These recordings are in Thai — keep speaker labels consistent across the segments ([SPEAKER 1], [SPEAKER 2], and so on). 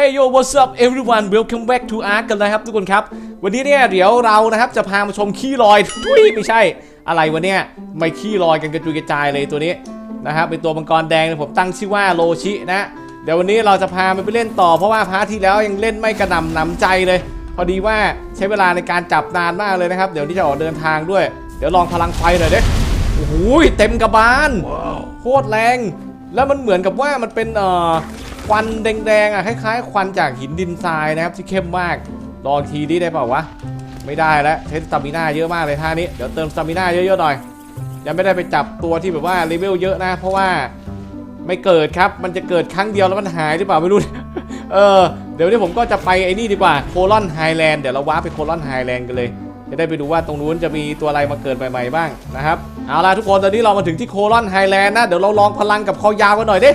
[SPEAKER 1] Hey yo what's up everyone welcome back to Ark กันนะครับทุกคนครับ วันนี้เนี่ยเดี๋ยวเรานะครับจะพามาชมขี้ลอยทุยไม่ใช่ อะไรวะเนี่ยไม่ขี้ลอยกันกระจุยกระจายเลยตัวนี้นะครับเป็นตัวมังกรแดงเนี่ยผมตั้งชื่อว่าโลชินะเดี๋ยววันนี้เราจะพามันไปเล่นต่อเพราะว่าพาร์ทที่แล้วยังเล่นไม่กระหน่ำหนำใจเลย พอดีว่าใช้เวลาในการจับนานมากเลยนะครับ เดี๋ยวนี้จะออกเดินทางด้วย เดี๋ยวลองพลังไฟหน่อยเด้โอ้โหเต็มกระบาลโคตรแรง แล้วมันเหมือนกับว่ามันเป็นเอ่อ ควันแดงๆอะคล้ายๆ ควันจากหินดินทรายนะครับที่เข้มมากลองทีนี้ได้เปล่าวะไม่ได้แล้วใช้สตามิน่าเยอะมากเลยท่านี้เดี๋ยวเติมสตามิน่าเยอะๆหน่อยยังไม่ได้ไปจับตัวที่แบบว่าเลเวลเยอะนะ เพราะว่าไม่เกิดครับมันจะเกิดครั้งเดียวแล้วมันหายหรือเปล่าไม่รู้เออเดี๋ยวนี้ผมก็จะไปไอ้นี่ดีกว่าโคลอนไฮแลนด์เดี๋ยวเราว้าไปโคลอนไฮแลนด์กันเลยจะได้ไปดูว่าตรงนู้นจะมีตัวอะไรมาเกิดใหม่ๆบ้างนะครับเอาล่ะทุกคนตอนนี้เรามาถึงที่โคลอนไฮแลนด์นะเดี๋ยวเราลองพลังกับคอยาวกันหน่อยดิ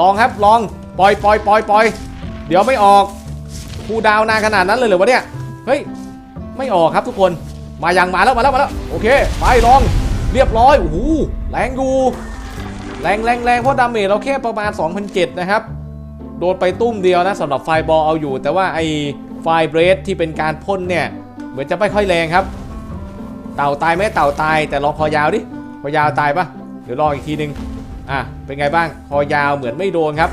[SPEAKER 1] ลองครับลอง ปล่อยปล่อยปล่อยปล่อยเดี๋ยวไม่ออกคูดาวนานขนาดนั้นเลยเหรอวะเนี่ยเฮ้ยไม่ออกครับทุกคนมายังมาแล้วมาแล้วมาแล้วโอเคไปลองเรียบร้อยโอ้โหแรงอยู่แรงแรงแรงเพราะดาเมจเราแค่ประมาณ2,007นะครับโดนไปตุ้มเดียวนะสำหรับไฟบอลเอาอยู่ แต่ว่าไอ้ไฟเบรดที่เป็นการพ่นเนี่ยเหมือนจะไม่ค่อยแรงครับ เต่าตายไหมเต่าตาย แต่ลองคอยาวดิคอยาวตายปะเดี๋ยวลองอีกทีนึงอะเป็นไงบ้างคอยาวเหมือนไม่โดนครับ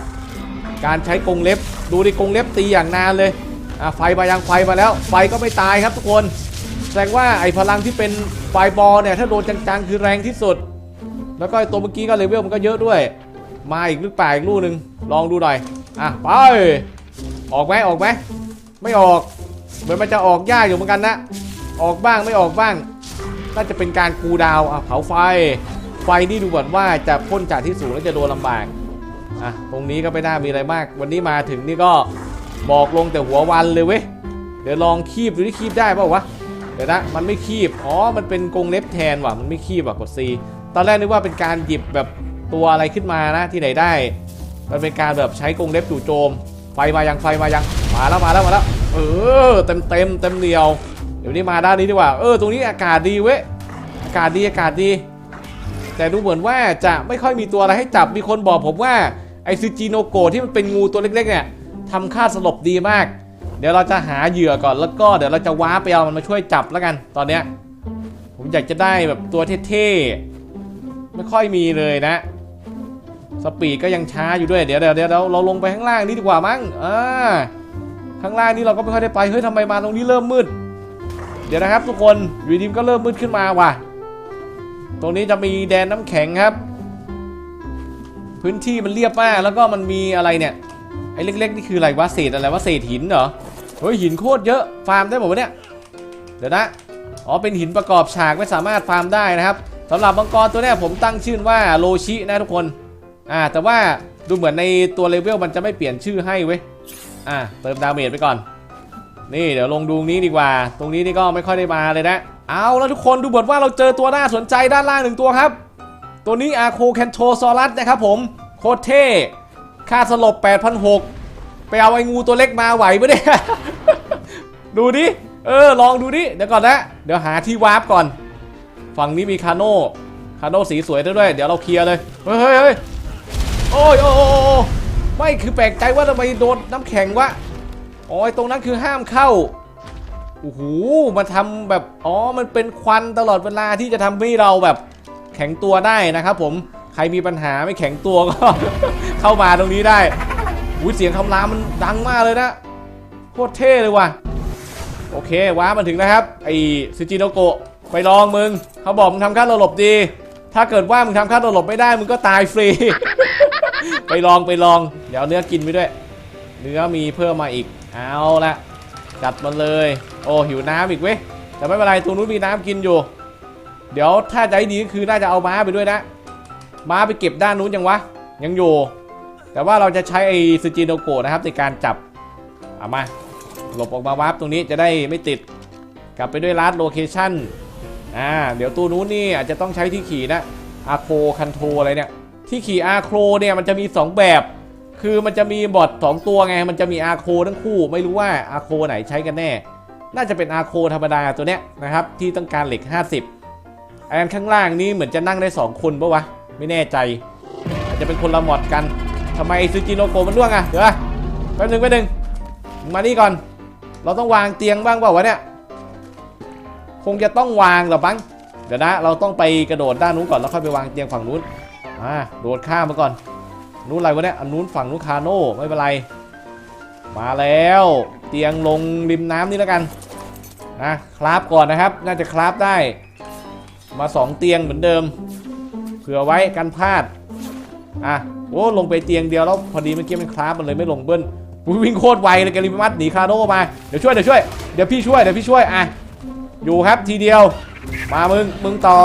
[SPEAKER 1] การใช้กรงเล็บ ดูดิกรงเล็บตีอย่างนานเลยไฟมายังไฟมาแล้ว ไฟก็ไม่ตายครับทุกคน แสดงว่าไอ้พลังที่เป็นไฟบอลเนี่ยถ้าโดนจังๆคือแรงที่สุด แล้วก็ตัวเมื่อกี้ก็เลเวลมันก็เยอะด้วย มาอีกลูกป่าอีกลูกหนึ่งลองดูหน่อยอะไปออกไหมออกไหมไม่ออกเหมือนมันจะออกยากอยู่เหมือนกันนะ ออกบ้างไม่ออกบ้างน่าจะเป็นการกูดาวอะเผาไฟ ไฟนี่ดูเหมือนว่าจะพ่นจากที่สูงแล้วจะโดนลำบาก อะตรงนี้ก็ไม่น่ามีอะไรมาก วันนี้มาถึงนี่ก็บอกลงแต่หัววันเลยเว้ยเดี๋ยวลองคีบดูที่คีบได้เปล่าวะเดี๋ยวนะมันไม่คีบอ๋อมันเป็นกรงเล็บแทนว่ะมันไม่คีบอะกด C ตอนแรกนึกว่าเป็นการหยิบแบบตัวอะไรขึ้นมานะที่ไหนได้ มันเป็นการแบบใช้กรงเล็บจู่โจม ไฟมายังไฟมายังมาแล้วมาแล้วมาแล้วเออเต็มเต็มเต็มเดียวเดี๋ยวนี้มาด้านนี้ดีกว่าเออตรงนี้อากาศดีเว้ยอากาศดีอากาศดี แต่ดูเหมือนว่าจะไม่ค่อยมีตัวอะไรให้จับมีคนบอกผมว่า ไอซูจิโนโกที่มันเป็นงูตัวเล็กๆเนี่ยทำค่าสลบดีมาก เดี๋ยวเราจะหาเหยื่อก่อนแล้วก็เดี๋ยวเราจะว้าไปเอามันมาช่วยจับแล้วกันตอนเนี้ยผมอยากจะได้แบบตัวเท่ๆไม่ค่อยมีเลยนะ สปีดก็ยังช้าอยู่ด้วยเดี๋ยวเดี๋ยวเดี๋ยวเราลงไปข้างล่างนี่ดีกว่ามั้งอ่าข้างล่างนี่เราก็ไม่ค่อยได้ไปเฮ้ยทำไมมาตรงนี้เริ่มมืด เดี๋ยวนะครับทุกคนอยู่ดีมก็เริ่มมืดขึ้นมาว่ะ ตรงนี้จะมีแดนน้ำแข็งครับ พื้นที่มันเรียบมากแล้วก็มันมีอะไรเนี่ยไอ้เล็กๆนี่คืออะไรวะเศษอะไรวะเศษหินเหรอเฮ้ยหินโคตรเยอะฟาร์มได้หมดวะเนี่ยเดี๋ยวนะอ๋อเป็นหินประกอบฉากไม่สามารถฟาร์มได้นะครับสำหรับมังกรตัวเนี้ยผมตั้งชื่อว่าโลชินะทุกคนอ่าแต่ว่าดูเหมือนในตัวเลเวลมันจะไม่เปลี่ยนชื่อให้เว้ยอ่าเติมดาเมจไปก่อน นี่เดี๋ยวลงดูนี้ดีกว่า ตรงนี้นี่ก็ไม่ค่อยได้มาเลยนะ เอาแล้วทุกคนดูเหมือนว่าเราเจอตัวน่าสนใจด้านล่างหนึ่งตัวครับ ตัวนี้อาโคแคนโทซอรัสนะครับผม โคตรเท่ ค่าสลบ 8,600 ไปเอาไอ้งูตัวเล็กมาไหวปะเนี่ย ดูดิ เออ ลองดูดิ เดี๋ยวก่อนนะ เดี๋ยวหาที่วาร์ปก่อน ฝั่งนี้มีคาโน่ คาโน่สีสวยด้วย เดี๋ยวเราเคลียร์เลย เฮ้ยเฮ้ยเฮ้ยโอ้ยโอ้ยโอ้ยไม่คือแปลกใจว่าทำไมโดนน้ำแข็งวะอ๋อตรงนั้นคือห้ามเข้าโอ้โหมาทำแบบ อ๋อ มันเป็นควันตลอดเวลาที่จะทำให้เราแบบ แข็งตัวได้นะครับผมใครมีปัญหาไม่แข็งตัวก็ เข้ามาตรงนี้ได้อุ้ยเสียงคำรามมันดังมากเลยนะโคตรเท่เลยว่ะโอเคว้ามาถึงนะครับไอซูจิโนโกะไปลองมึงเขาบอกมึงทำค่าตลบดี ถ้าเกิดว่ามึงทำค่าตลบไม่ได้มึงก็ตายฟรี ไปลองไปลอง เดี๋ยวเนื้อกินไปด้วย เนื้อมีเพิ่มมาอีกเอาละจัดมาเลย โอ้หิวน้ำอีกเว้ยแต่ไม่เป็นไรตรงนู้นมีน้ำกินอยู่ เดี๋ยวถ้าจะให้ดีก็คือน่าจะเอาม้าไปด้วยนะ ม้าไปเก็บด้านนู้นยังวะ ยังอยู่ แต่ว่าเราจะใช้ไอ้ซูจิโนโกะนะครับในการจับเอามา หลบออกมาวาร์ปตรงนี้จะได้ไม่ติด กลับไปด้วยลัดโลเคชั่นอ่า เดี๋ยวตู้นู้นนี่อาจจะต้องใช้ที่ขี่นะอาโคคันโทอะไรเนี่ย ที่ขี่อาโคเนี่ยมันจะมี 2 แบบ คือมันจะมีบอท2ตัวไง มันจะมีอาโคทั้งคู่ ไม่รู้ว่าอาโคไหนใช้กันแน่ น่าจะเป็นอาโคธรรมดาตัวเนี้ยนะครับ ที่ต้องการเหล็ก 50 อันข้างล่างนี่เหมือนจะนั่งได้ 2 คนปะวะ ไม่แน่ใจ อาจจะเป็นคนละหมอดกันทำไมซูจิโนโกมันร่วงอะเดี๋ยวนะแป๊บนึงแป๊บนึงมึงมานี่ก่อน เราต้องวางเตียงบ้างเปล่าวะเนี่ย คงจะต้องวางหรอบังเดี๋ยวนะ เราต้องไปกระโดดด้านนู้นก่อนแล้วค่อยไปวางเตียงฝั่งนู้นอ่าโดดข้ามมาก่อน นู้นอะไรวะเนี่ยอันนู้นฝั่งนู้นคาโน่ไม่เป็นไร มาแล้ว เตียงลงริมน้ำนี่แล้วกันนะคราฟก่อนนะครับ น่าจะคราฟได้ มาสองเตียงเหมือนเดิม เผื่อไว้กันพลาด อะ โอ้ลงไปเตียงเดียวแล้วพอดีเมื่อกี้มันคราฟมันเลยไม่ลงเบิ้ลวิ่งโคตรไวเลยแกลิมัสหนีคาโน่มาเดี๋ยวช่วยเดี๋ยวช่วยเดี๋ยวพี่ช่วยเดี๋ยวพี่ช่วยอะอยู่ครับทีเดียว มามึงมึงต่อ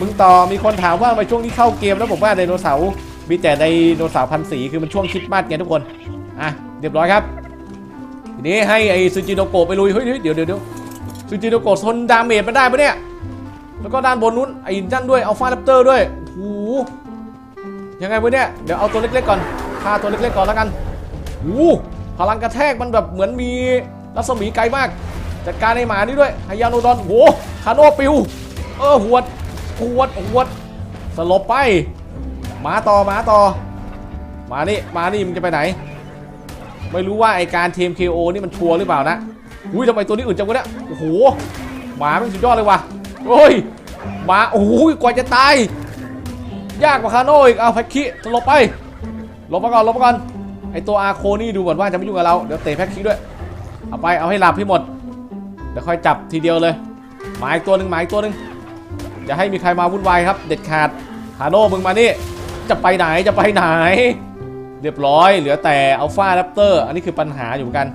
[SPEAKER 1] มึงต่อมีคนถามว่าทำไมช่วงที่เข้าเกมแล้วผมว่าไดโนเสาร์มีแต่ไดโนเสาร์พันสีคือมันช่วงคิดมาสไงทุกคนอะเรียบร้อยครับทีนี้ให้ไอซูจิโนโกะไปลุยเฮ้ยเดี๋ยวเดี๋ยวเดี๋ยวซูจิโนโกะทนดาเมจมันได้ปะเนี่ย แล้วก็ด้านบนนู้นไอ้นั่นด้วยเอาฟาแรปเตอร์ด้วยโอ้โหยังไงวะเนี่ยเดี๋ยวเอาตัวเล็กๆก่อนฆ่าตัวเล็กๆก่อนแล้วกันโอ้โหพลังกระแทกมันแบบเหมือนมีรัศมีไกลมาก จัดการไอ้หมานี่ด้วยไฮยาโนดอนโอ้โหคาโนปิว เออหวดหวดหวดสลบไปหมาต่อหมาต่อมานี่มานี่มึงจะไปไหน ไม่รู้ว่าไอการเทม KO นี่มันชัวร์หรือเปล่านะอุ้ยทำไมตัวนี้อื่นจังวะเนี่ยโอ้โหหมามันสุดยอดเลยว่ะ โอ้ย มาโอ้โหกว่าจะตาย ยากกว่าคาโน่อีก เอาแพ็กคิสลบไปหลบมาก่อนหลบมาก่อน ไอตัวอาโคนี่ดูเหมือนว่าจะไม่ยุ่งกับเรา เดี๋ยวเตะแพ็กคิด้วย เอาไป เอาให้หลับให้หมด เดี๋ยวค่อยจับทีเดียวเลย หมาอีกตัวหนึ่งหมาอีกตัวหนึ่งอย่าให้มีใครมาวุ่นวายครับ เด็ดขาดฮาโน่มึงมานี่ จะไปไหน จะไปไหน เรียบร้อย เหลือแต่อัลฟาแรปเตอร์ อันนี้คือปัญหาอยู่เหมือนกัน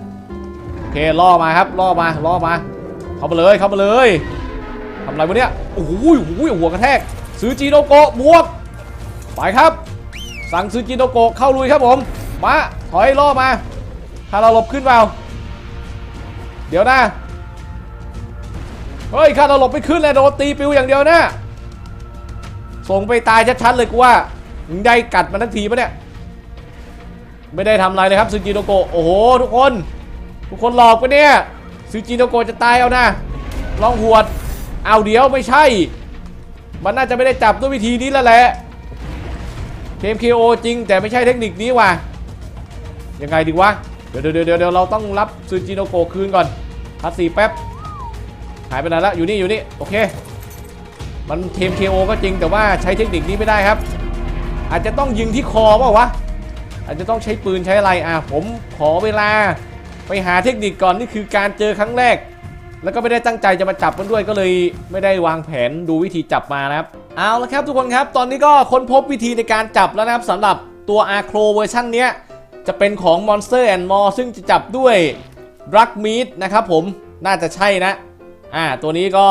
[SPEAKER 1] โอเค ล่อมาครับ ล่อมา ล่อมา เข้ามาเลย เข้ามาเลย ทำไรวะเนี่ยโอ้โหโอ้โหหัวกระแทกซื้อจีโนโกะบวกไปครับ สั่งซื้อจีโนโกะเข้าลุยครับผมมาถอยล่อมาถ้าเราหลบขึ้นเปล่าเดี๋ยวนะเฮ้ยข้าเราหลบไม่ขึ้นเลยโดนตีปิวอย่างเดียวนะส่งไปตายชัดๆเลยกูว่ามึงได้กัดมันทั้งทีปะเนี่ยไม่ได้ทำอะไรเลยครับซูจิโนโกะโอ้โหทุกคน ทุกคนหลอกปะเนี่ยซูจิโนโกะจะตายเอานะลองหวด เอาเดี๋ยวไม่ใช่ มันน่าจะไม่ได้จับด้วยวิธีนี้แล้วแหละเทมเคโอจริงแต่ไม่ใช่เทคนิคนี้ว่ะ ยังไงดีวะ เดี๋ยวเดี๋ยวเดี๋ยวเราต้องรับซูจิโนโกคืนก่อนพัดสีแป๊บ หายไปไหนละอยู่นี่อยู่นี่ โอเค มันเทมเคโอก็จริงแต่ว่าใช้เทคนิคนี้ไม่ได้ครับ อาจจะต้องยิงที่คอเปล่าวะ อาจจะต้องใช้ปืนใช้อะไร อะผมขอเวลา ไปหาเทคนิคก่อนนี่คือการเจอครั้งแรก แล้วก็ไม่ได้ตั้งใจจะมาจับมันด้วยก็เลยไม่ได้วางแผนดูวิธีจับมานะครับ เอาละครับทุกคนครับ ตอนนี้ก็ค้นพบวิธีในการจับแล้วนะครับสำหรับตัว a r c r o เวอร์ชันเนี้ยจะเป็นของ Monster and More ซึ่งจะจับด้วย Drug Meat นะครับผมน่าจะใช่นะอ่าตัวนี้ก็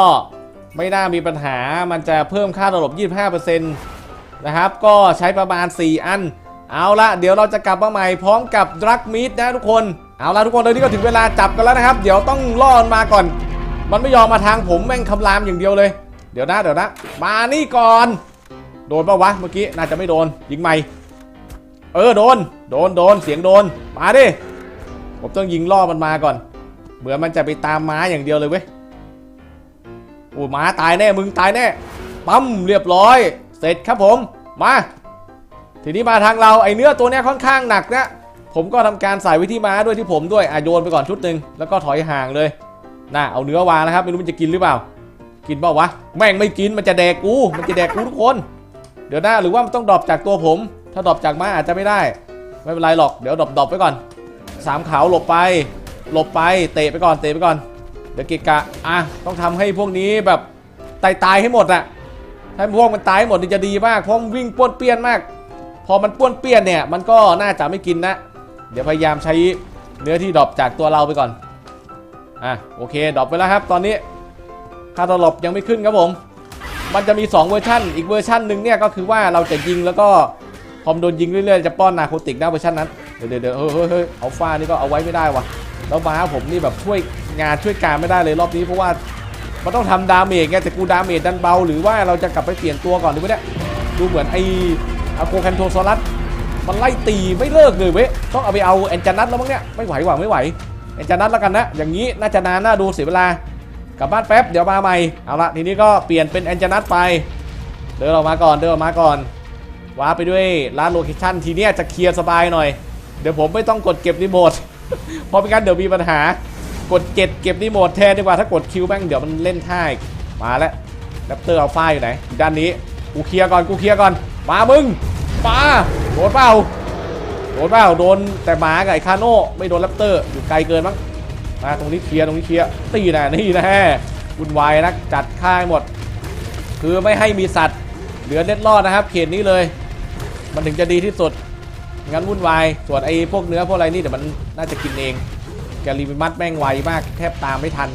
[SPEAKER 1] ไม่น่ามีปัญหามันจะเพิ่มค่าตลบ 25%นะครับ ก็ใช้ประมาณ 4 อัน เอาละเดี๋ยวเราจะกลับมาใหม่พร้อมกับ Drug Meat นะทุกคน เอาละทุกคนตอนนี้ก็ถึงเวลาจับกันแล้วนะครับ เดี๋ยวต้องล่อมาก่อน มันไม่ยอมมาทางผมแม่งคำรามอย่างเดียวเลย เดี๋ยวนะเดี๋ยวนะ มานี่ก่อน โดนปะวะเมื่อกี้น่าจะไม่โดนยิงใหม่ เออโดน โดนโดนเสียงโดน มาดิ ผมต้องยิงล่อมันมาก่อน เหมือนมันจะไปตามม้าอย่างเดียวเลยเว้ย โอ้ม้าตายแน่มึงตายแน่ ปั๊มเรียบร้อย เสร็จครับผม มา ทีนี้มาทางเราไอเนื้อตัวเนี้ยค่อนข้างหนักนะ ผมก็ทำการใส่ไว้ที่ม้าด้วยที่ผมด้วยอะโยนไปก่อนชุดหนึ่งแล้วก็ถอยห่างเลยน่าเอาเนื้อวางนะครับ ไม่รู้มันจะกินหรือเปล่า กินเปล่าวะ แม่งไม่กินมันจะแดกกู มันจะแดกกูทุกคน เดี๋ยวนะหรือว่ามันต้องดรอปจากตัวผม ถ้าดรอปจากม้าอาจจะไม่ได้ ไม่เป็นไรหรอก เดี๋ยวดรอปดรอปไปก่อนสามขาวหลบไป หลบไป เตะไปก่อน เตะไปก่อน เดี๋ยวเกะกะ อะ ต้องทำให้พวกนี้แบบตายตายให้หมดอะถ้พวกมันตายให้หมดนี่จะดีมาก เพราะมันวิ่งป้วนเปี้ยนมาก พอมันป้วนเปี้ยนเนี่ย มันก็น่าจะไม่กินนะ เดี๋ยวพยายามใช้เนื้อที่ดรอปจากตัวเราไปก่อน อะโอเคดรอปไปแล้วครับ ตอนนี้ค่าตลบยังไม่ขึ้นครับผม มันจะมี 2 เวอร์ชันอีกเวอร์ชันหนึ่งเนี่ยก็คือว่าเราจะยิงแล้วก็พอมโดนยิงเรื่อยๆจะป้อนนาโคติกนะเวอร์ชันนั้น เดี๋ยวเดี๋ยวเฮ้ยเฮ้ยเฮ้ยเอาฟ้านี่ก็เอาไว้ไม่ได้วะแล้วม้าผมนี่แบบช่วยงานช่วยการไม่ได้เลยรอบนี้เพราะว่ามันต้องทำดาเมจไงแต่กูดาเมจดันเบา หรือว่าเราจะกลับไปเปลี่ยนตัวก่อนดีไหมเนี่ยดูเหมือนไออาโคแคนโทซอรัส มันไล่ตีไม่เลิกเลยเว้ยต้องเอาไปเอาแอนจานัทแล้วมั้งเนี่ยไม่ไหวว่ะไม่ไหวแอนจานัทแล้วกันนะอย่างนี้น่าจะนานน่าดูเสียเวลากลับบ้านแป๊บเดี๋ยวมาใหม่เอาละทีนี้ก็เปลี่ยนเป็นแอนจานัทไป เดินออกมาก่อนเดินออกมาก่อนว้าไปด้วยร้านโลเคชั่นทีเนี้ยจะเคลียร์สบายหน่อยเดี๋ยวผมไม่ต้องกดเก็บรีโมทเพราะไม่งั้นเดี๋ยวมีปัญหากดเจ็ดเก็บรีโมทแทนดีกว่าถ้ากดคิวแม่งเดี๋ยวมันเล่นท่าอีกมาแล้วแรปเตอร์เอัลฟอยู่ไหนด้านนี้กูเคลียร์ก่อนกูเคลียร์ก่อนมามึง มาโดนเปล่าโดนเปล่าโดนแต่หมาไอ้คาโน่ไม่โดนแรปเตอร์อยู่ไกลเกินมั้งมาตรงนี้เคลียร์ตรงนี้เคลียร์ตีนะนี่นะวุ่นวายนะจัดค่ายหมด คือไม่ให้มีสัตว์เหลือเล็ดรอดนะครับ เขตนี้เลย มันถึงจะดีที่สุดงั้นวุ่นวายส่วนไอ้พวกเนื้อพวกอะไรนี่เดี๋ยวมันน่าจะกินเองแกลีมิมัดแม่งไวมากแทบตามไม่ทัน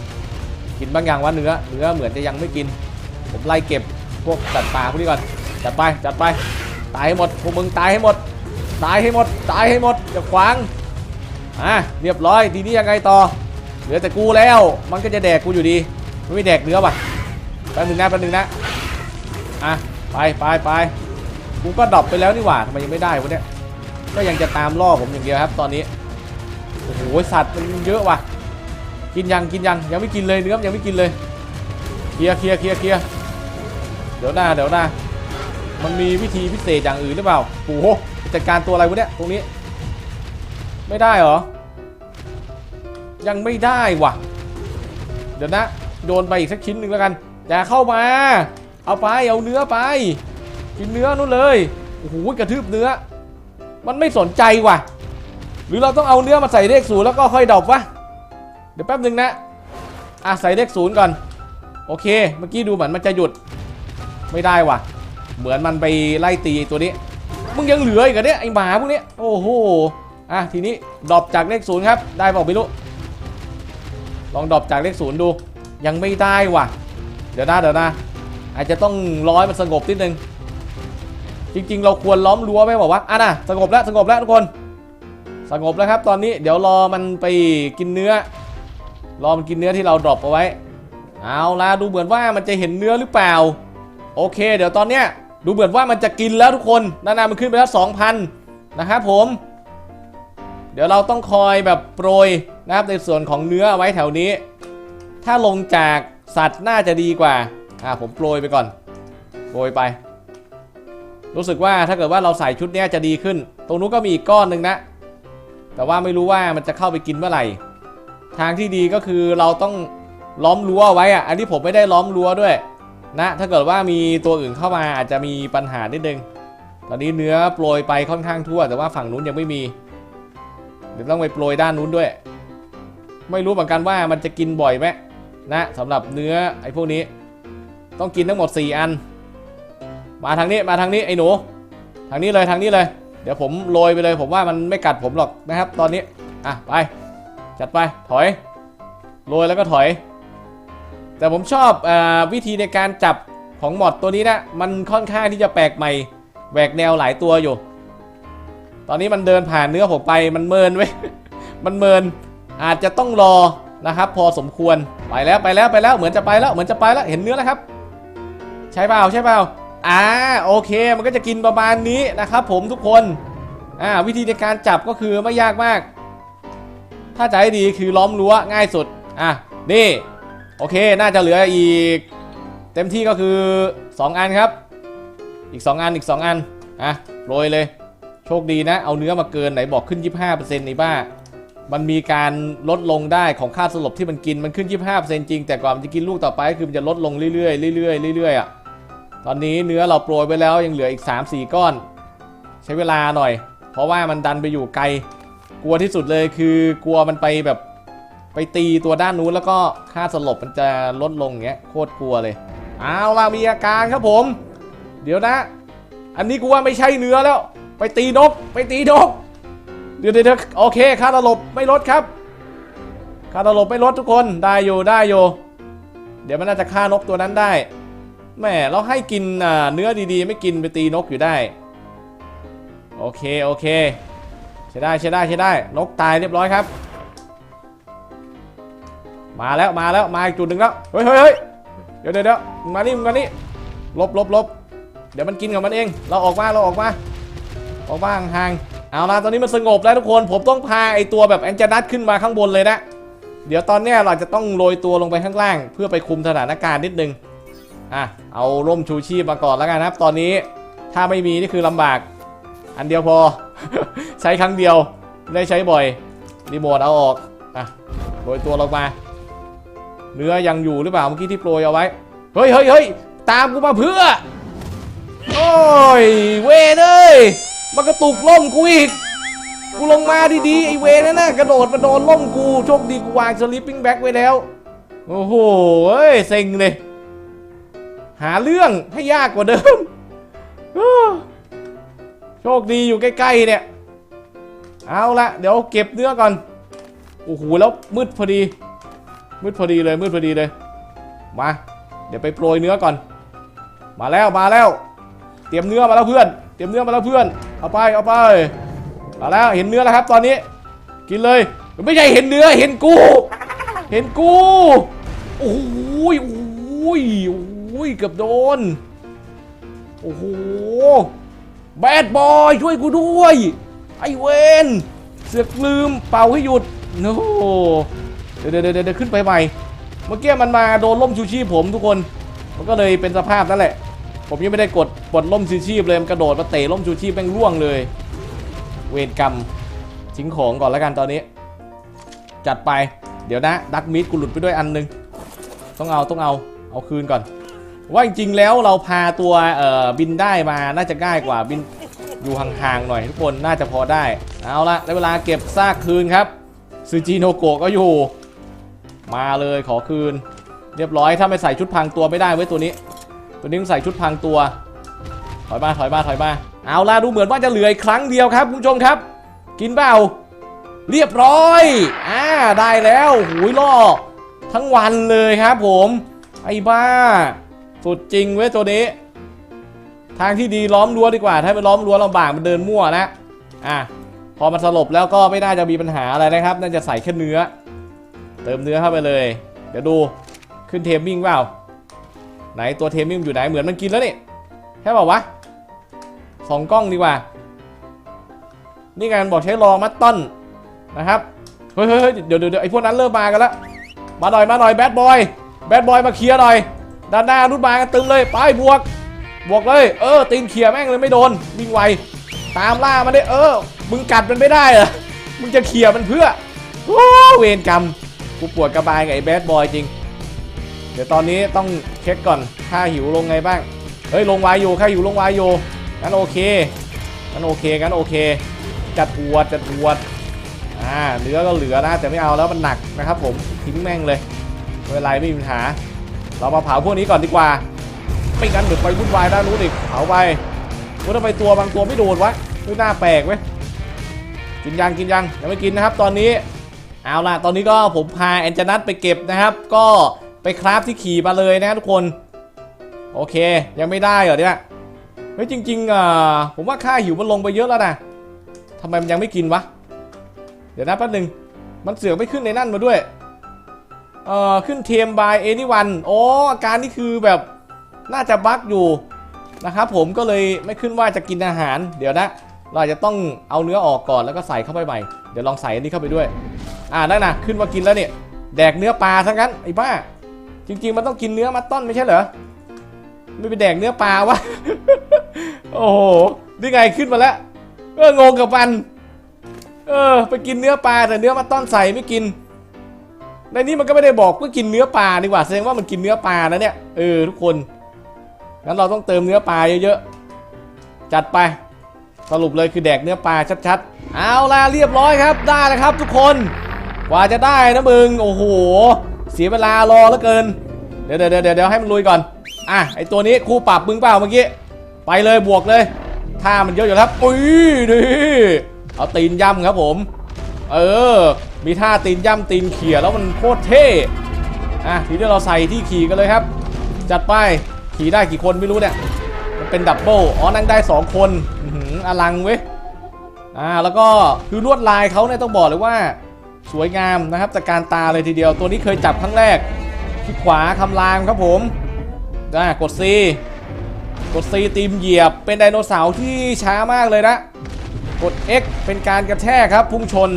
[SPEAKER 1] กินบางอย่างว่าเนื้อเนื้อเหมือนจะยังไม่กิน ผมไล่เก็บพวกสัตว์ป่าพวกนี้ก่อนจัดไปจัดไป ตายให้หมดพวกมึงตายให้หมด ตายให้หมด ตายให้หมดจะขวางอะเรียบร้อยทีนี้ยังไงต่อ เหลือแต่กูแล้ว มันก็จะแดกกูอยู่ดีไม่มีแดกเนื้อป่ะแป๊บนึงนะแป๊บนึงนะอะไปไปไปกูก็ดรอปไปแล้วนี่หว่าทำไมยังไม่ได้วะเนี่ยก็ยังจะตามล่อผมอย่างเดียวครับ ตอนนี้โอ้โหสัตว์มันเยอะว่ะ กินยังกินยังยังไม่กินเลยเนื้อยังไม่กินเลยเคลียร์เคลียร์เคลียร์เคลียร์เดี๋ยวหน้าเดี๋ยวหน้า มันมีวิธีพิเศษอย่างอื่นหรือเปล่าโอ้โหจัดการตัวอะไรวะเนี่ยตรงนี้ ไม่ได้เหรอ ยังไม่ได้ว่ะ เดี๋ยวนะ โดนไปอีกสักชิ้นหนึ่งแล้วกัน อย่าเข้ามา เอาไปเอาเนื้อไป กินเนื้อนู่นเลยโอ้โหกระทืบเนื้อ มันไม่สนใจว่ะ หรือเราต้องเอาเนื้อมาใส่เลขศูนย์แล้วก็ค่อยดอปวะเดี๋ยวแป๊บหนึ่งนะอะใส่เลขศูนย์ก่อน โอเค เมื่อกี้ดูเหมือนมันจะหยุด ไม่ได้ว่ะ เหมือนมันไปไล่ตีตัวนี้ มึงยังเหลืออีกเหรอเนี่ยไอหมาพวกนี้โอ้โหอะทีนี้ดรอปจากเลขศูนย์ครับได้เปล่าไม่รู้ลองดรอปจากเลขศูนย์ดูยังไม่ได้ว่ะ เดี๋ยวนะเดี๋ยวนะอาจจะต้องร้อยมันสงบนิดนึงจริง ๆ เราควรล้อมรั้วไหมบอกว่าอะนะสงบแล้วสงบแล้วทุกคน สงบแล้วครับ ตอนนี้เดี๋ยวรอมันไปกินเนื้อ รอมันกินเนื้อที่เราดรอปเอาไว้ เอาละดูเหมือนว่ามันจะเห็นเนื้อหรือเปล่า โอเค เดี๋ยวตอนเนี้ย ดูเหมือนว่ามันจะกินแล้วทุกคนนานามันขึ้นไปแล้ว2,000นะครับผม เดี๋ยวเราต้องคอยแบบโปรยนะครับในส่วนของเนื้อไว้แถวนี้ ถ้าลงจากสัตว์น่าจะดีกว่าอ่าผมโปรยไปก่อนโปรยไป รู้สึกว่าถ้าเกิดว่าเราใส่ชุดนี้จะดีขึ้น ตรงนู้นก็มีอีกก้อนหนึ่งนะ แต่ว่าไม่รู้ว่ามันจะเข้าไปกินเมื่อไหร่ ทางที่ดีก็คือเราต้องล้อมรั้วไว้อะอันนี้ผมไม่ได้ล้อมรั้วด้วย นะถ้าเกิดว่ามีตัวอื่นเข้ามาอาจจะมีปัญหานิดนึง ตอนนี้เนื้อโปรยไปค่อนข้างทั่ว แต่ว่าฝั่งนู้นยังไม่มี เดี๋ยวต้องไปโปรยด้านนู้นด้วย ไม่รู้เหมือนกันว่ามันจะกินบ่อยไหมนะสำหรับเนื้อไอ้พวกนี้ ต้องกินทั้งหมด 4 อัน มาทางนี้มาทางนี้ไอ้หนู ทางนี้เลยทางนี้เลย เดี๋ยวผมโรยไปเลย ผมว่ามันไม่กัดผมหรอกนะครับ ตอนนี้อะไปจัดไปถอยโรยแล้วก็ถอย แต่ผมชอบอวิธีในการจับของหมอดตัวนี้นะ มันค่อนข้างที่จะแปลกใหม่แหวกแนวหลายตัวอยู่ ตอนนี้มันเดินผ่านเนื้อผมไปมันเมินไว้ยมันเมินอาจจะต้องรอนะครับ พอสมควรไปแล้วไปแล้วไปแล้วเหมือนจะไปแล้วเหมือนจะไปแล้วเห็นเนื้อแล้วครับ ใช่เปล่าใช่เปล่าอ่าโอเค มันก็จะกินประมาณนี้นะครับ ผมทุกคนอ่าวิธีในการจับก็คือไม่ยากมาก ถ้าให้ดีคือล้อมรั้วง่ายสุดอะนี่ โอเค น่าจะเหลืออีก เต็มที่ก็คือ 2 อันครับ อีก 2 อัน อีก 2 อัน อะ โรยเลย โชคดีนะ เอาเนื้อมาเกินไหนบอกขึ้น 25%ในบ้า มันมีการลดลงได้ของค่าสลบที่มันกิน มันขึ้น 25%จริง แต่ก่อนมันจะกินลูกต่อไปคือมันจะลดลงเรื่อยๆ เรื่อยๆ เรื่อยๆ อะ ตอนนี้เนื้อเราโปรยไปแล้วยังเหลืออีก 3-4 ก้อน ใช้เวลาหน่อย เพราะว่ามันดันไปอยู่ไกล กลัวที่สุดเลยคือกลัวมันไปแบบ ไปตีตัวด้านนู้นแล้วก็ค่าสลบมันจะลดลงเงี้ยโคตรกลัวเลยเอาล่ะมีอาการครับผม เดี๋ยวนะ อันนี้กูว่าไม่ใช่เนื้อแล้ว ไปตีนก ไปตีนก เดี๋ยวเดี๋ยวโอเคค่าสลบไม่ลดครับค่าสลบไม่ลดทุกคนได้อยู่ได้อยู่เดี๋ยวมันน่าจะฆ่านกตัวนั้นได้แหม่เราให้กินเนื้อดีๆ ไม่กินไปตีนกอยู่ได้ โอเคโอเคใช้ได้ใช้ได้ใช้ได้นกตายเรียบร้อยครับ มาแล้วมาแล้วมาอีกจุดหนึ่งแล้วเฮ้ยเฮ้ยเฮ้ยเดี๋ยวเดี๋ยวเดี๋ยวมานี่มานี่ลบลบลบเดี๋ยวมันกินกับมันเอง เราออกมาเราออกมาออกมาห่างๆเอาละตอนนี้มันสงบแล้วทุกคนผมต้องพาไอตัวแบบแอนเจนัทขึ้นมาข้างบนเลยนะเดี๋ยวตอนนี้เราจะต้องโรยตัวลงไปข้างล่าง เพื่อไปคุมสถานการณ์นิดนึงอะเอาร่มชูชีพมาก่อนแล้วกันนะครับ ตอนนี้ถ้าไม่มีนี่คือลำบาก อันเดียวพอ ใช้ครั้งเดียวไม่ได้ใช้บ่อยรีโมทเอาออกอะโรยตัวลงมา เนื้อยังอยู่หรือเปล่าเมื่อกี้ที่โปรยเอาไว้ เฮ้ยเฮ้ยเฮ้ยตามกูมาเพื่อ โอ้ยเวเอ้ยมากระตุกล่มกูอีก กูลงมาดีๆไอเวนนั่นน่ะกระโดดมาโดนล่มกูโชคดีกูวางสลิปปิ้งแบ็กไว้แล้ว โอ้โหเอ้ยเซ็งเลย หาเรื่องให้ยากกว่าเดิม โชคดีอยู่ใกล้ๆเนี่ย เอาละเดี๋ยวเก็บเนื้อก่อน โอ้โหแล้วมืดพอดี มืดพอดีเลยมืดพอดีเลย มา เดี๋ยวไปโปรยเนื้อก่อน มาแล้วมาแล้ว เตรียมเนื้อมาแล้วเพื่อน เตรียมเนื้อมาแล้วเพื่อน เอาไปเอาไป มาแล้วเห็นเนื้อแล้วครับ ตอนนี้ กินเลย ไม่ใช่เห็นเนื้อเห็นกู เห็นกู โอ้ยโอ้ยโอ้ยเกือบโดน โอ้โห แบดบอยช่วยกูด้วย ไอเวนเสือกลืมเป่าให้หยุดโอ้ เดี๋ยวเดี๋ยวเดี๋ยวขึ้นไปใหม่ เมื่อกี้มันมาโดนล่มชูชีพผมทุกคน มันก็เลยเป็นสภาพนั่นแหละ ผมยังไม่ได้กดปลดล่มชูชีพเลยมันกระโดดมาเตะล่มชูชีพแม่งร่วงเลย เวรกรรมทิ้งของก่อนแล้วกันตอนนี้ จัดไป เดี๋ยวนะดักมิดกูหลุดไปด้วยอันนึง ต้องเอาต้องเอาเอาคืนก่อน ว่าจริงๆแล้วเราพาตัวเอ่อบินได้มาน่าจะง่ายกว่าบินอยู่ห่างๆหน่อยทุกคนน่าจะพอได้ เอาละได้เวลาเก็บซากคืนครับซูจิโนโกะก็อยู่ มาเลยขอคืน เรียบร้อยถ้าไม่ใส่ชุดพรางตัวไม่ได้เว้ยตัวนี้ ตัวนี้ต้องใส่ชุดพรางตัว ถอยมาถอยมาถอยมาเอาล่ะดูเหมือนว่าจะเหลืออีกครั้งเดียวครับคุณผู้ชมครับ กินเปล่าเรียบร้อยอ่าได้แล้วหูยล่อทั้งวันเลยครับผม ไอ้บ้า สุดจริงเว้ยตัวนี้ ทางที่ดีล้อมรั้วดีกว่า ถ้าไปล้อมรั้วลำบากมันเดินมั่วนะอะพอมันสลบแล้วก็ไม่น่าจะมีปัญหาอะไรนะครับ น่าจะใส่แค่เนื้อ เติมเนื้อเข้าไปเลย เดี๋ยวดูขึ้นเทมมิ่งเปล่าไหนตัวเทมมิ่งอยู่ไหนเหมือนมันกินแล้วนี่ใช่เปล่าวะสองกล้องดีกว่า นี่ไงมันบอกใช้รอมัตตันนะครับเฮ้ยเฮ้ยเฮ้ยเดี๋ยวเดี๋ยวไอ้พวกนั้นเริ่มมากันแล้วมาหน่อยมาหน่อยแบดบอยแบดบอยมาเคลียร์หน่อยด้านหน้ารุ่นมากันตึงเลยไปบวกบวกเลยเออตีนเขี่ยแม่งเลยไม่โดนวิ่งไวตามล่ามันได้เออมึงกัดมันไม่ได้เหรอมึงจะเขี่ยมันเพื่อเวรกรรม กูปวดกระบายกับไอ้แบดบอยจริง เดี๋ยวตอนนี้ต้องเช็คก่อนค่าหิวลงไงบ้าง เฮ้ยลงวายอยู่ค่าหิวลงวายอยู่งั้นโอเคงั้นโอเคงั้นโอเค จัดอวดจัดอวดอ่าเนื้อก็เหลือนะแต่ไม่เอาแล้วมันหนักนะครับผมทิ้งแม่งเลยไม่เป็นไรไม่มีปัญหา เรามาเผาพวกนี้ก่อนดีกว่าไม่งั้นเดี๋ยวไปวุ่นวายด้านนู้นอีกเผาไปว่าทำไมตัวบางตัวไม่โดนวะไม่น่าแปลกเว้ยกินยังกินยังยังไม่กินนะครับ ตอนนี้ เอาล่ะ ตอนนี้ก็ผมพาแอนจานัทไปเก็บนะครับ ก็ไปคราฟที่ขี่มาเลยนะทุกคน โอเค ยังไม่ได้เหรอเนี่ยเฮ้ยจริงๆอะผมว่าค่าหิวมันลงไปเยอะแล้วนะทำไมมันยังไม่กินวะ เดี๋ยวนะแป๊บนึง มันเสือกไม่ขึ้นในนั่นมาด้วย เอ่อ ขึ้นเทมบายเอนี่วันโอ้อาการนี่คือแบบน่าจะบั๊กอยู่นะครับผมก็เลยไม่ขึ้นว่าจะกินอาหาร เดี๋ยวนะ เราอาจจะต้องเอาเนื้อออกก่อนแล้วก็ใส่เข้าไปใหม่ เดี๋ยวลองใส่อันนี้เข้าไปด้วย อ่านั่นนะขึ้นว่ากินแล้วเนี่ยแดกเนื้อปลาทั้งนั้นไอ้บ้า จริง ๆ มันต้องกินเนื้อมัตต้นไม่ใช่เหรอ ไม่ไปแดกเนื้อปลาวะ โอ้โห นี่ไงขึ้นมาแล้ว เอองงกับมัน เออ ไปกินเนื้อปลาแต่เนื้อมัตต้นใส่ไม่กิน ในนี้มันก็ไม่ได้บอกว่ากินเนื้อปลาดีกว่าแสดงว่ามันกินเนื้อปลานะเนี่ย เออทุกคน งั้นเราต้องเติมเนื้อปลาเยอะๆ จัดไป สรุปเลยคือแดกเนื้อปลาชัดๆ เอาล่ะเรียบร้อยครับได้แล้วครับทุกคน กว่าจะได้นะมึงโอ้โห เสียเวลารอแล้วเกิน เดี๋ยวเดี๋ยวเดี๋ยวให้มันลุยก่อน อะไอตัวนี้ครูปรับมึงเปล่าเมื่อกี้ ไปเลยบวกเลยท่ามันเยอะอยู่ครับอุ้ยนี่เอาตีนย่ำครับผม เออ มีท่าตีนย่ำตีนเขี่ยแล้วมันโคตรเท่อะทีนี้เราใส่ที่ขี่กันเลยครับ จัดไปขี่ได้กี่คนไม่รู้เนี่ย เป็นดับเบิลอ๋อนั่งได้ 2 คนอืออลังเว้ยอ่าแล้วก็คือลวดลายเขาเนี่ยต้องบอกเลยว่า สวยงามนะครับจากการตาเลยทีเดียวตัวนี้เคยจับครั้งแรกที่ขวาคำรามครับผมอ่ากด C กด C ตีมเหยียบ เป็นไดโนเสาร์ที่ช้ามากเลยนะกด X เป็นการกระแทกครับพุ่งชน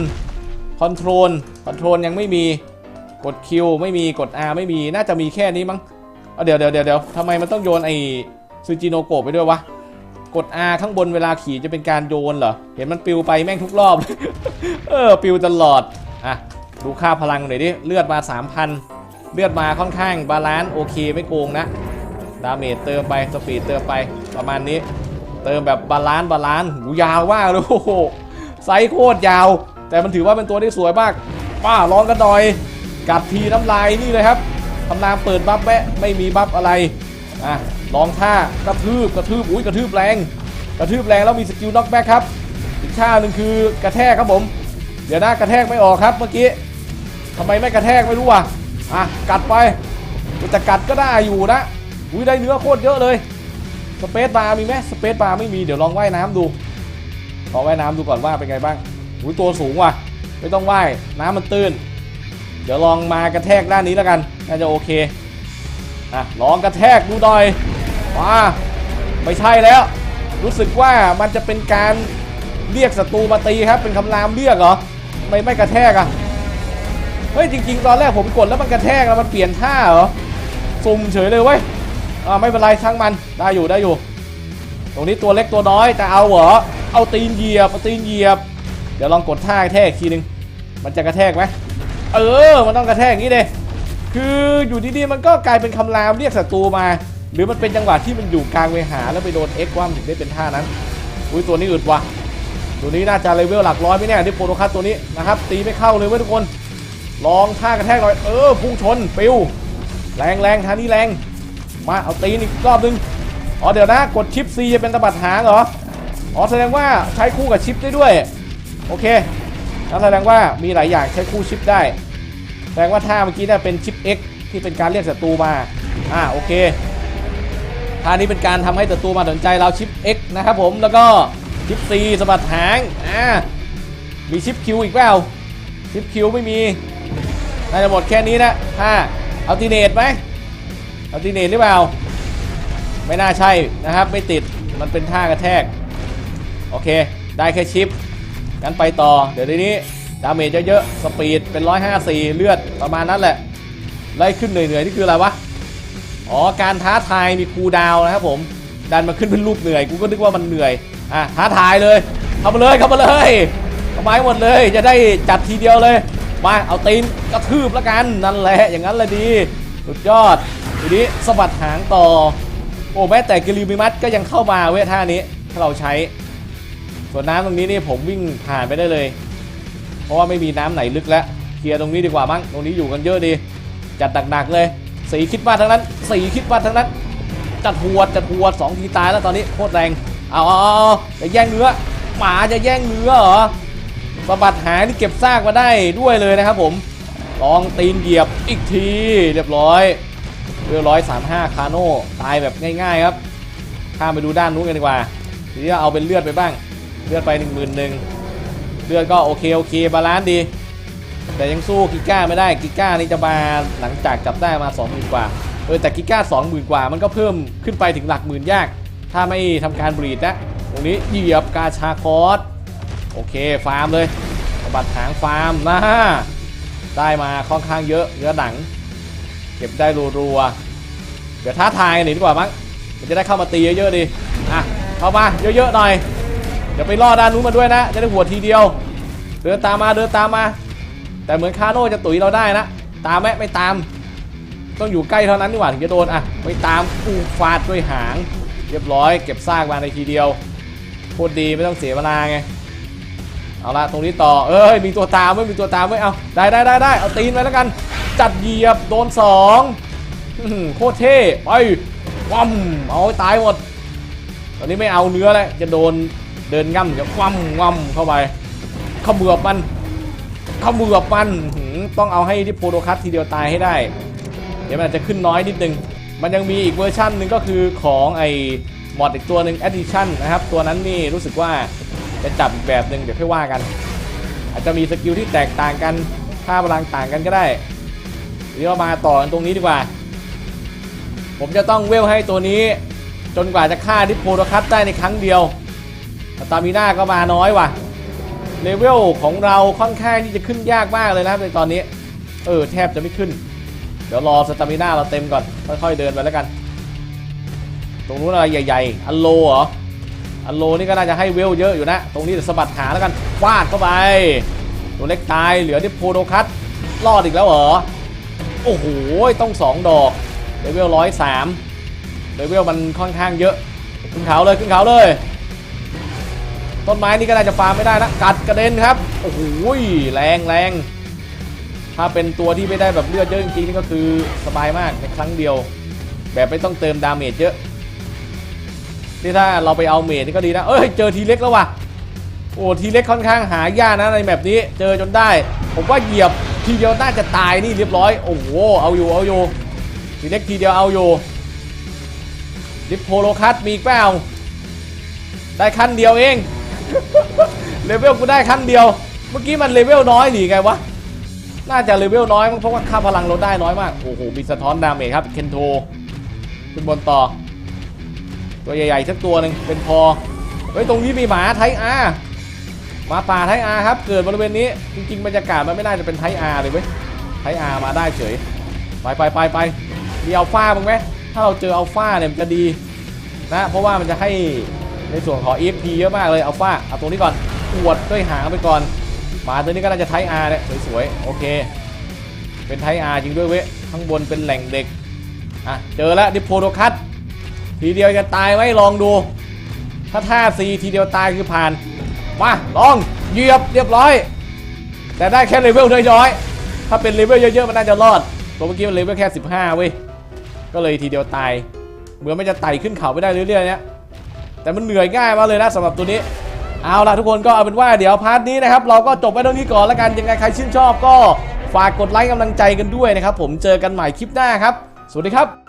[SPEAKER 1] คอนโทรลคอนโทรลยังไม่มีกด Q ไม่มีกด R ไม่มีน่าจะมีแค่นี้มั้งเดี๋ยวเดี๋ยวเดี๋ยวเดี๋ยวทำไมมันต้องโยนไอ ซูจิโนโกะไปด้วยวะ กด R ข้างบนเวลาขี่จะเป็นการโยนเหรอ เห็นมันปิวไปแม่งทุกรอบ เออ ปิวตลอด อะ ดูค่าพลังหน่อยดิ เลือดมา 3,000 เลือดมาค่อนข้างบาลานซ์โอเคไม่โกงนะ ดาเมจเติมไป สปีดเติมไป ประมาณนี้ เติมแบบบาลานซ์บาลานซ์หูยาวมากเลยโอ้โห ไซส์โคตรยาว แต่มันถือว่าเป็นตัวที่สวยมาก ป้าลองกันหน่อย กัดทีน้ำลายนี่เลยครับ ทำนามเปิดบัฟแวะไม่มีบัฟอะไร อะลองท่ากระทืบกระทืบอุ้ยกระทืบแรง กระทืบแรงแล้วมีสกิลน็อกแบ็คครับ อีกท่าหนึ่งคือกระแทกครับผม เดี๋ยวนะกระแทกไม่ออกครับเมื่อกี้ทำไมไม่กระแทกไม่รู้ว่ะอะกัดไปแต่กัดก็ได้อยู่นะอุ้ยได้เนื้อโคตรเยอะเลยสเปซบาร์มีไหมสเปซบาร์ไม่มีเดี๋ยวลองว่ายน้ำดูลองว่ายน้ำดูก่อนว่าเป็นไงบ้างอุ้ยตัวสูงว่ะ ไม่ต้องว่ายน้ำมันตื้น เดี๋ยวลองมากระแทกด้านนี้แล้วกันน่าจะโอเค อะลองกระแทกดูหน่อยมาไม่ใช่แล้ว รู้สึกว่ามันจะเป็นการเรียกศัตรูมาตีครับ เป็นคำรามเรียกเหรอไม่ไม่กระแทกอะเฮ้ยจริง ๆ ตอนแรกผมกดแล้วมันกระแทกแล้วมันเปลี่ยนท่าเหรอสุ่มเฉยเลยเว้ยอ่าไม่เป็นไรช่างมันได้อยู่ได้อยู่ ตรงนี้ตัวเล็กตัวน้อยแต่เอาเหรอเอาตีนเหยียบเอาตีนเหยียบ เดี๋ยวลองกดท่ากระแทกทีนึงมันจะกระแทกไหมเออ มันต้องกระแทกอย่างนี้เลย คืออยู่ดีๆมันก็กลายเป็นคำรามเรียกศัตรูมา หรือมันเป็นจังหวะที่มันอยู่กลางเวหาแล้วไปโดนเอ็กว่ามันถึงได้เป็นท่านั้น อุ้ยตัวนี้อึดว่ะตัวนี้น่าจะเลเวลหลักร้อยไม่แน่ที่โปรโตคัสตัวนี้นะครับตีไม่เข้าเลยเว้ยทุกคน ลองท่ากระแทกหน่อยเออพุ่งชนปิวแรงแรงท่านี้แรง มาเอาตีอีกรอบนึงอ๋อเดี๋ยวนะกดชิป C จะเป็นตะบัดหางเหรออ๋อแสดงว่าใช้คู่กับชิปได้ด้วย โอเคนั่นแสดงว่ามีหลายอย่างใช้คู่ชิปได้ แสดงว่าท่าเมื่อกี้เนี่ยเป็นชิป X ที่เป็นการเรียกศัตรูมา อ่าโอเคท่านี้เป็นการทำให้ศัตรูมาสนใจเราชิป X นะครับผมแล้วก็ชิป C สะบัดหางอ่ามีชิป Q อีกเปล่าชิป Q ไม่มีน่าจะหมดแค่นี้นะท่าอัลติเนตไหมอัลติเนตหรือเปล่า ไม่น่าใช่นะครับ ไม่ติดมันเป็นท่ากระแทก โอเค ได้แค่ชิปงั้นไปต่อ เดี๋ยวทีนี้ ดาเมจเยอะๆ สปีดเป็น 154 เลือดประมาณนั้นแหละ ไล่ขึ้นเหนื่อยๆ นี่คืออะไรวะ อ๋อ การท้าทายมีคูดาวนะครับผม ดันมาขึ้นเป็นรูปเหนื่อย กูก็นึกว่ามันเหนื่อย อะ ท้าทายเลยเข้ามาเลยเข้ามาเลยเข้ามาให้หมดเลย จะได้จัดทีเดียวเลย มา เอาตีนกระทืบแล้วกัน นั่นแหละ อย่างนั้นเลยดี สุดยอด ทีนี้สะบัดหางต่อ โอ้แม้แต่กิริมิมัสก็ยังเข้ามาเว้ท่านี้ ถ้าเราใช้ ส่วนน้ำตรงนี้นี่ผมวิ่งผ่านไปได้เลย ราะว่าไม่มีน้ำไหนลึกแล้วเคลียร์ตรงนี้ดีกว่ามั้งตรงนี้อยู่กันเยอะดีจัดหนักๆเลยสีคิดว่าทั้งนั้นสีคิดว่าทั้งนั้น จัดหัวจัดหัวสองทีตายแล้วตอนนี้โคตรแรงเอาเอาจะแย่งเนื้อหมาจะแย่งเนื้อเหรอสะบัดหางนี่เก็บซากมาได้ด้วยเลยนะครับผมลองตีนเหยียบอีกทีเรียบร้อยเรียบร้อยสามห้าคาโน่ตายแบบง่ายๆครับข้ามไปดูด้านนู้นกันดีกว่าทีนี้เอาเป็นเลือดไปบ้าง เลือดไป1 1 0 0 0 เลือดก็โอเค โอเค บาลานซ์ดี แต่ยังสู้กิก้าไม่ได้กิก้านี่จะมาหลังจากจับได้มา 20,000 กว่า เออแต่กิก้า 20,000 กว่า มันก็เพิ่มขึ้นไปถึงหลักหมื่นยาก ถ้าไม่ทำการบรีดนะ ตรงนี้เหยียบกาชาคอสโอเค ฟาร์มเลยบัดหางฟาร์มนะได้มาค่อนข้างเยอะเนื้อหนัง เก็บได้รัวๆเดี๋ยวท้าทายกันหน่อยดีกว่ามั้งมันจะได้เข้ามาตีเยอะๆดีอะเข้ามาเยอะๆหน่อย เดี๋ยวไปล่อด้านนู้นมาด้วยนะ จะได้หัวทีเดียว เดินตามมาเดินตามมา แต่เหมือนคาโน่จะตุ๋ยเราได้นะ ตามไหมไม่ตาม ต้องอยู่ใกล้เท่านั้นนี่หว่าถึงจะโดนอะไม่ตามกูฟาดด้วยหาง เรียบร้อย เก็บซากมาในทีเดียวโคตรดีไม่ต้องเสียเวลาไงเอาละตรงนี้ต่อเอ้ยมีตัวตามไม่มีตัวตามไม่เอาได้ได้ได้ได้เอาตีนไปแล้วกัน จัดเหยียบโดนสองโคตรเท่ไปวัมเอาให้ตายหมดตอนนี้ไม่เอาเนื้อแล้วจะโดน เดินง่ำจะคว่ำง่ำเข้าไปเขมือบมันเขมือบมันต้องเอาให้ที่โปรโตคัสทีเดียวตายให้ได้ เดี๋ยวมันอาจจะขึ้นน้อยนิดนึง มันยังมีอีกเวอร์ชันหนึ่งก็คือของไอ้มอดอีกตัวหนึ่ง Addition นะครับ ตัวนั้นนี่รู้สึกว่าจะจับอีกแบบหนึ่งเดี๋ยวค่อยว่ากัน อาจจะมีสกิลที่แตกต่างกันค่าพลังต่างกันก็ได้เดี๋ยวเรามาต่อกันตรงนี้ดีกว่า ผมจะต้องเวลให้ตัวนี้ จนกว่าจะฆ่าดิโพโดคัสได้ในครั้งเดียว ตามิน่าก็มาน้อยว่ะเลเวลของเราค่อนข้างที่จะขึ้นยากมากเลยนะครับในตอนนี้ เออแทบจะไม่ขึ้น เดี๋ยวรอสตามิน่าเราเต็มก่อน ค่อยๆเดินไปแล้วกัน ตรงนู้นอะไรใหญ่ๆ อันโลเหรอ อันโลนี่ก็น่าจะให้เวลเยอะอยู่นะ ตรงนี้เดี๋ยวสะบัดหาแล้วกันฟาดเข้าไป ตัวเล็กตายเหลือที่โพโดคัตรอดอีกแล้วเหรอ โอ้โห ต้องสองดอก เลเวลร้อยสามเลเวลมันค่อนข้างเยอะ ขึ้นเขาเลยขึ้นเขาเลย ต้นไม้นี่ก็น่าจะฟาร์มไม่ได้นะ กัดกระเด็นครับ โอ้โหแรงแรงถ้าเป็นตัวที่ไม่ได้แบบเลือดเยอะจริงๆนี่ก็คือสบายมากในครั้งเดียว แบบไม่ต้องเติมดาเมจเยอะนี่ถ้าเราไปเอาเมจนี่ก็ดีนะ เอ้ยเจอทีเล็กแล้วว่ะโอ้ทีเล็กค่อนข้างหายากนะในแบบนี้เจอจนได้ ผมว่าเหยียบทีเดียวน่าจะตายนี่เรียบร้อยโอ้โหเอาอยู่เอาอยู่ทีเล็กทีเดียวเอาอยู่ลิปโพโลคัสมีเปล่าได้ขั้นเดียวเอง เลเวลกูได้ขั้นเดียว เมื่อกี้มันเลเวลน้อยหรือไงวะ น่าจะเลเวลน้อยเพราะว่าค่าพลังเราได้น้อยมาก โอ้โห มีสะท้อนดาเมจครับ เคนโทขึ้นบนต่อ ตัวใหญ่ๆสักตัวหนึ่งเป็นพอ เฮ้ย ตรงนี้มีหมาไทอาหมาป่าไทอาครับ เกิดบริเวณนี้ จริงๆบรรยากาศมันไม่น่าจะเป็นไทอาเลยเว้ย ไทอามาได้เฉย ไปไปไปไปมีอัลฟาบ้างไหมถ้าเราเจออัลฟาเนี่ยมันจะดีนะ เพราะว่ามันจะให้ ในส่วนของ EXP เยอะมากเลยอัลฟาเอาตรงนี้ก่อนอวดด้วยหางไปก่อน มาตัวนี้ก็น่าจะไทอาเนี่ยสวยๆ โอเค เป็นไทอาจริงด้วยเว้ยข้างบนเป็นแหล่งเด็ก อะ เจอแล้วดิโพโดคัสทีเดียวจะตายไหมลองดู ถ้าท่าซีทีเดียวตายคือผ่าน มาลองเหยียบเรียบร้อย แต่ได้แค่เลเวลน้อยๆถ้าเป็นเลเวลเยอะๆมันน่าจะรอดตัวเมื่อกี้มันเลเวลแค่ 15เว้ยก็เลยทีเดียวตายเหมือนมันจะไต่ขึ้นเขาไปได้เรื่อยๆเนี่ย แต่มันเหนื่อยง่ายมากเลยนะสำหรับตัวนี้ เอาล่ะทุกคนก็เอาเป็นว่าเดี๋ยวพาร์ทนี้นะครับเราก็จบไปตรงนี้ก่อนแล้วกันยังไงใครชื่นชอบก็ฝากกดไลค์กำลังใจกันด้วยนะครับผมเจอกันใหม่คลิปหน้าครับ สวัสดีครับ